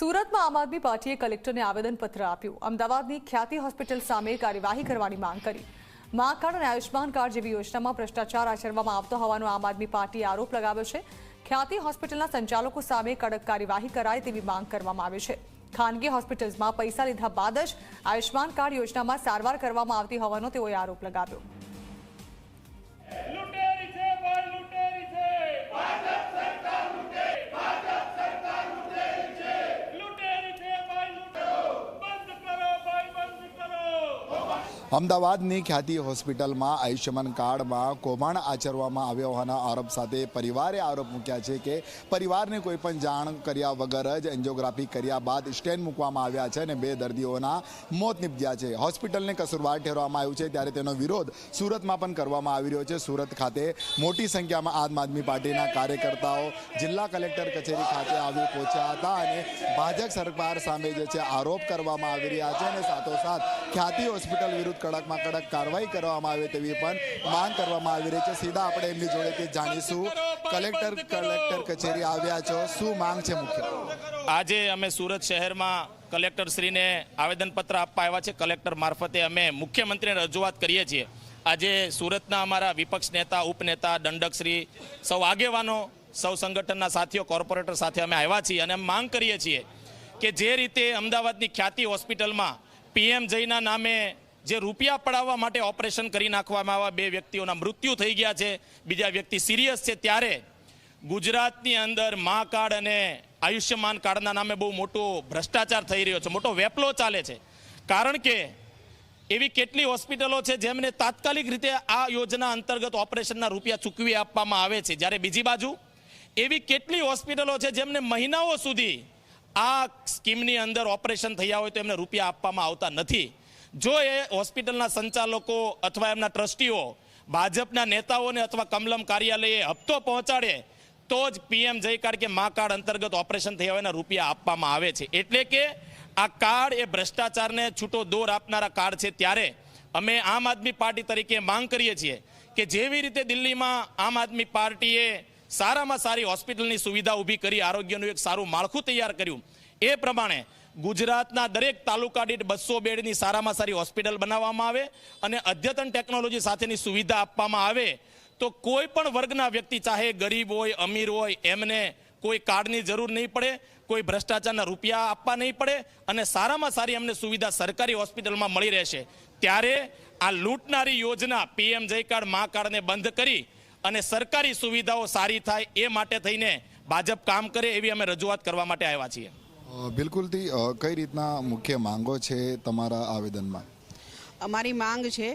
સુરતમાં આમ આદમી પાર્ટીએ કલેક્ટરને આવેદનપત્ર આપ્યું. અમદાવાદની ખ્યાતિ હોસ્પિટલ સામે કાર્યવાહી કરવાની માંગ કરી. મા કાર્ડ અને આયુષ્માન કાર્ડ જેવી યોજનામાં ભ્રષ્ટાચાર આચરવામાં આવતો હોવાનો આમ આદમી પાર્ટીએ આરોપ લગાવ્યો છે. ખ્યાતિ હોસ્પિટલના સંચાલકો સામે કડક કાર્યવાહી કરાય તેવી માંગ કરવામાં આવી છે. ખાનગી હોસ્પિટલ્સમાં પૈસા લીધા બાદ જ આયુષ્માન કાર્ડ યોજનામાં સારવાર કરવામાં આવતી હોવાનો તેઓએ આરોપ લગાવ્યો. અમદાવાદની ખ્યાતિ હોસ્પિટલમાં આયુષ્યમાન કાર્ડમાં કૌભાંડ આચરવામાં આવ્યો હોવાના આરોપ સાથે પરિવારે આરોપ મૂક્યા છે કે પરિવારને કોઈ પણ જાણ કર્યા વગર જ એન્જિયોગ્રાફી કર્યા બાદ સ્ટેન્ડ મૂકવામાં આવ્યા છે અને બે દર્દીઓના મોત નિપજ્યા છે. હોસ્પિટલને કસૂરવાર ઠેરવામાં આવ્યું છે ત્યારે તેનો વિરોધ સુરતમાં પણ કરવામાં આવી રહ્યો છે. સુરત ખાતે મોટી સંખ્યામાં આમ આદમી પાર્ટીના કાર્યકર્તાઓ જિલ્લા કલેક્ટર કચેરી ખાતે આવી પહોંચ્યા હતા અને ભાજપ સરકાર સામે જે છે આરોપ કરવામાં આવી રહ્યા છે અને સાથોસાથ ખ્યાતિ હોસ્પિટલ વિરુદ્ધ કડકમાં કડક કાર્યવાહી કરવામાં આવે તેવી પણ માંગ કરવામાં આવી રહી છે. સીધા આપણે એમની જોડેથી જાણીશું. કલેક્ટર કલેક્ટર કચેરી આવ્યા છો. શું માંગ છે મુખ્ય? આજે અમે સુરત શહેરમાં કલેક્ટરશ્રીને આવેદનપત્ર આપવા આવ્યા છે. કલેક્ટર મારફતે અમે મુખ્યમંત્રીને રજૂઆત કરીએ છીએ. આજે સુરતના અમારા વિપક્ષ નેતા ઉપનેતા દંડકશ્રી સૌ આગેવાનો સૌ સંગઠનના સાથીઓ કોર્પોરેટર સાથે અમે આવ્યા છીએ અને અમે માંગ કરીએ છીએ કે જે રીતે અમદાવાદની ખ્યાતિ હોસ્પિટલમાં પીએમ જયના નામે જે રૂપિયા પડાવવા માટે ઓપરેશન કરી નાખવામાં આવ્યા, બે વ્યક્તિઓના મૃત્યુ થઈ ગયા છે, બીજા વ્યક્તિ સિરિયસ છે ત્યારે ગુજરાતની અંદર મા કાર્ડ અને આયુષ્યમાન કાર્ડના નામે બહુ મોટો ભ્રષ્ટાચાર થઈ રહ્યો છે, મોટો વેપલો ચાલે છે. કારણ કે એવી કેટલી હોસ્પિટલો છે જેમને તાત્કાલિક રીતે આ યોજના અંતર્ગત ઓપરેશનના રૂપિયા ચૂકવી આપવામાં આવે છે. જ્યારે બીજી બાજુ એવી કેટલી હોસ્પિટલો છે જેમને મહિનાઓ સુધી આ સ્કીમની અંદર ઓપરેશન થયા હોય તો એમને રૂપિયા આપવામાં આવતા નથી. જો એ હોસ્પિટલના સંચાલકો અથવા એમના ટ્રસ્ટીઓ ભાજપના નેતાઓને અથવા કમલમ કાર્યાલયે હપ્તો પહોંચાડે, તો જ પીએમ જય કાર્ડ કે મા કાર્ડ અંતર્ગત ઓપરેશન થયા હોયના રૂપિયા આપવામાં આવે છે. એટલે કે આ કાર્ડ એ ભ્રષ્ટાચારને છૂટો દોર આપનારા કાર્ડ છે. ત્યારે અમે આમ આદમી પાર્ટી તરીકે માંગ કરીએ છીએ કે જેવી રીતે દિલ્હીમાં આમ આદમી પાર્ટીએ સારામાં સારી હોસ્પિટલની સુવિધા ઊભી કરી, આરોગ્યનું એક સારું માળખું તૈયાર કર્યું, એ પ્રમાણે ગુજરાતના દરેક તાલુકા દીઠ બસો બેડની સારામાં સારી હોસ્પિટલ બનાવવામાં આવે અને અદ્યતન ટેકનોલોજી સાથેની સુવિધા આપવામાં આવે તો કોઈ પણ વર્ગના વ્યક્તિ, ચાહે ગરીબ હોય, અમીર હોય, એમને કોઈ કાર્ડની જરૂર નહીં પડે, કોઈ ભ્રષ્ટાચારના રૂપિયા આપવા નહીં પડે અને સારામાં સારી અમને સુવિધા સરકારી હોસ્પિટલમાં મળી રહેશે. ત્યારે આ લૂંટનારી યોજના પીએમ જય કાર્ડ, મા કાર્ડને બંધ કરી અને સરકારી સુવિધાઓ સારી થાય એ માટે થઈને ભાજપ કામ કરે એવી અમે રજૂઆત કરવા માટે આવ્યા છીએ. બિલકુલથી કઈ રીતના મુખ્ય માંગો છે તમારા આવેદનમાં? અમારી માંગ છે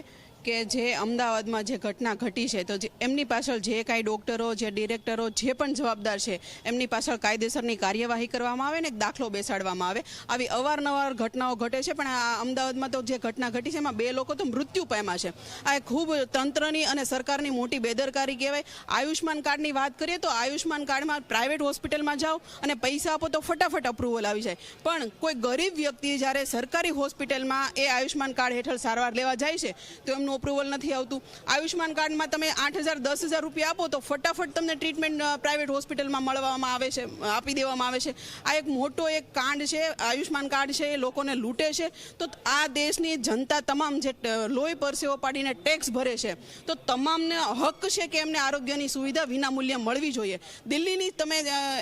કે જે અમદાવાદમાં જે ઘટના ઘટી છે, તો એમની પાછળ જે કાંઈ ડોક્ટરો, જે ડિરેક્ટરો, જે પણ જવાબદાર છે, એમની પાછળ કાયદેસરની કાર્યવાહી કરવામાં આવે ને દાખલો બેસાડવામાં આવે. આવી અવારનવાર ઘટનાઓ ઘટે છે, પણ આ અમદાવાદમાં તો જે ઘટના ઘટી છે, એમાં બે લોકો તો મૃત્યુ પામ્યા છે. આ ખૂબ તંત્રની અને સરકારની મોટી બેદરકારી કહેવાય. આયુષ્માન કાર્ડની વાત કરીએ તો આયુષ્માન કાર્ડમાં પ્રાઇવેટ હોસ્પિટલમાં જાઓ અને પૈસા આપો તો ફટાફટ અપ્રુવલ આવી જાય. પણ કોઈ ગરીબ વ્યક્તિ જ્યારે સરકારી હોસ્પિટલમાં એ આયુષ્માન કાર્ડ હેઠળ સારવાર લેવા જાય છે, તો એમનું અપ્રુવલ નથી આવતું. આયુષ્યમાન કાર્ડમાં તમે આઠ હજાર, દસ હજાર રૂપિયા આપો તો ફટાફટ તમને ટ્રીટમેન્ટ પ્રાઇવેટ હોસ્પિટલમાં મળવામાં આવે છે આપી દેવામાં આવે છે. આ એક મોટો એક કાંડ છે, આયુષ્યમાન કાર્ડ છે, એ લોકોને લૂંટે છે. તો આ દેશની જનતા તમામ જે લોહી પરસેવો પાડીને ટેક્સ ભરે છે, તો તમામને હક છે કે એમને આરોગ્યની સુવિધા વિનામૂલ્યે મળવી જોઈએ. દિલ્હીની તમે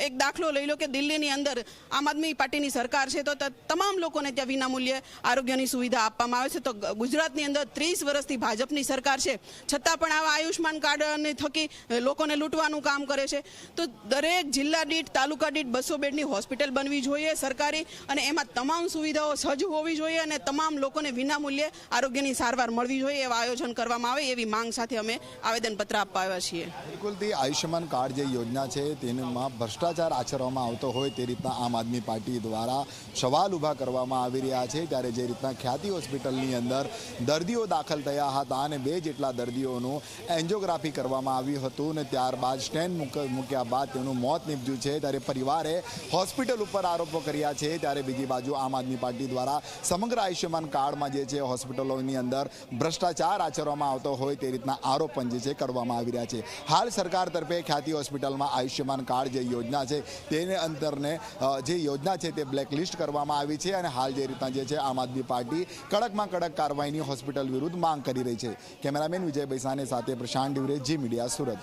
એક દાખલો લઈ લો કે દિલ્હીની અંદર આમ આદમી પાર્ટીની સરકાર છે, તો તમામ લોકોને ત્યાં વિનામૂલ્યે આરોગ્યની સુવિધા આપવામાં આવે છે. તો ગુજરાતની અંદર ત્રીસ વર્ષથી ભાજપની સરકાર છે. છતાં પણ આવા આયુષ્માન કાર્ડની થકી લોકોને લૂંટવાનું કામ કરે છે. તો દરેક જિલ્લા દીઠ, તાલુકા દીઠ બસો બેડની હોસ્પિટલ બનવી જોઈએ સરકારી અને એમાં તમામ સુવિધાઓ સજ્જ હોવી જોઈએ અને તમામ લોકોને વિનામૂલ્યે આરોગ્યની સારવાર મળવી જોઈએ એવા આયોજન કરવામાં આવે એવી માંગ સાથે અમે આવેદનપત્ર આપવા આવ્યા છીએ. બિલકુલથી આયુષ્યમાન કાર્ડ જે યોજના છે, તેમાં ભ્રષ્ટાચાર આચરવામાં આવતો હોય તે રીતના આમ આદમી પાર્ટી દ્વારા સવાલ ઊભા કરવામાં આવી રહ્યા છે. ત્યારે જે રીતના ખ્યાતિ હોસ્પિટલની અંદર દર્દીઓ દાખલ થયા થયા હતા અને બે જેટલા દર્દીઓનું એન્જિયોગ્રાફી કરવામાં આવ્યું હતું અને ત્યારબાદ સ્ટેન્ડ મૂક્યા બાદ તેનું મોત નીપજ્યું છે. ત્યારે પરિવારે હોસ્પિટલ ઉપર આરોપો કર્યા છે. ત્યારે બીજી બાજુ આમ આદમી પાર્ટી દ્વારા સમગ્ર આયુષ્યમાન કાર્ડમાં જે છે હોસ્પિટલોની અંદર ભ્રષ્ટાચાર આચરવામાં આવતો હોય તે રીતના આરોપ પણ જે છે કરવામાં આવી રહ્યા છે. હાલ સરકાર તરફે ખ્યાતિ હોસ્પિટલમાં આયુષ્યમાન કાર્ડ જે યોજના છે તેને અંતરને જે યોજના છે તે બ્લેકલિસ્ટ કરવામાં આવી છે અને હાલ જે રીતના જે છે આમ આદમી પાર્ટી કડકમાં કડક કાર્યવાહીની હોસ્પિટલ વિરુદ્ધ માંગ કરી રહી છે. કેમેરામેન વિજય બૈસાને સાથે પ્રશાંત ડિવરે જી મીડિયા સુરત.